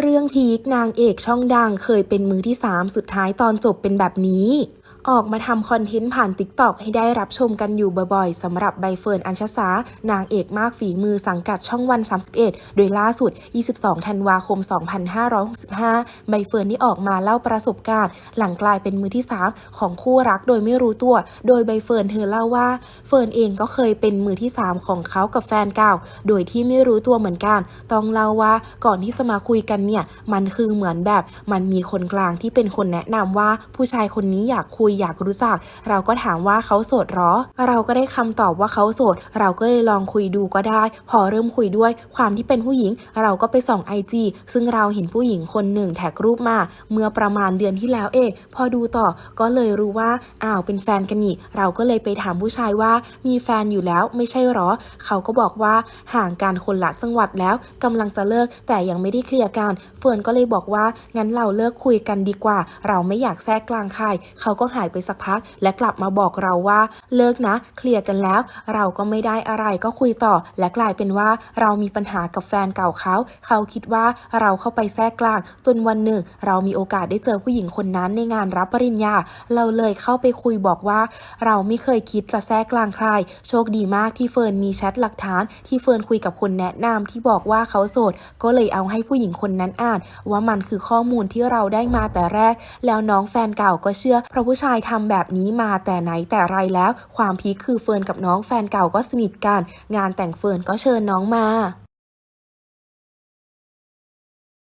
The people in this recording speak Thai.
เรื่องพีคนางเอกช่องดังเคยเป็นมือที่ 3 สุดท้ายตอนจบเป็นแบบนี้ ออกมาทำคอนเทนต์ผ่านติ๊กต็อกให้ได้รับชมกันอยู่บ่อยๆสำหรับใบเฟิร์นอัญชสานางเอกมากฝีมือสังกัดช่องวัน 31 โดยล่าสุด 22 ธันวาคม 2565 ใบเฟิร์นที่ออกมาเล่าประสบการณ์ หลังกลายเป็นมือที่ 3 ของคู่รักโดยไม่รู้ตัว โดยใบเฟิร์นเธอเล่าว่า เฟิร์นเองก็เคยเป็นมือที่ 3 ของเขากับแฟนเก่า โดยที่ไม่รู้ตัวเหมือนกัน ต้องเล่าว่าก่อนที่จะมาคุยกันเนี่ยมันคือเหมือนแบบมันมีคนกลางที่เป็นคนแนะนำว่าผู้ชายคนนี้อยากคุยอยากรู้จัก เราก็ถามว่าเขาโสดหรอ เราก็ได้คำตอบว่าเขาโสด เราก็เลยลองคุยดูก็ได้ พอเริ่มคุยด้วย ความที่เป็นผู้หญิง เราก็ไปส่องไอจีซึ่งเราเห็นผู้หญิงคนหนึ่งแท็กรูปมา เมื่อประมาณเดือนที่แล้วเองพอดูต่อก็เลยรู้ว่าอ้าวเป็นแฟนกันนี่เราก็เลยไปถามผู้ชายว่า มีแฟนอยู่แล้วไม่ใช่หรอ เขาก็บอกว่าห่างกันคนละจังหวัดแล้วกำลังจะเลิกแต่ยังไม่ได้เคลียร์กันเฟิร์นก็เลยบอกว่างั้นเราเลิกคุยกันดีกว่า เราไม่อยากแทรกกลางใครเขาก็หายไปสักพัก และกลับมาบอกเราว่า เลิกนะ เคลียร์กันแล้ว เราก็ไม่ได้อะไรก็คุยต่อ และกลายเป็นว่าเรามีปัญหากับแฟนเก่าเขา เขาคิดว่าเราเข้าไปแทรกกลางจนวันหนึ่ง เรามีโอกาสได้เจอผู้หญิงคนนั้นในงานรับปริญญา เราเลยเข้าไปคุยบอกว่า เราไม่เคยคิดจะแทรกกลางใคร โชคดีมากที่เฟิร์นมีแชทหลักฐาน ที่เฟิร์นคุยกับคนแนะนำที่บอกว่าเขาโสด ก็เลยเอาให้ผู้หญิงคนนั้นอ่าน ว่ามันคือข้อมูลที่เราได้มาแต่แรก แล้วน้องแฟนเก่าก็เชื่อเพราะผู้ชายทำแบบนี้มาแต่ไหนแต่ไรแล้ว ความพีคคือเฟิร์นกับน้องแฟนเก่าก็สนิทกัน งานแต่งเฟิร์นก็เชิญน้องมา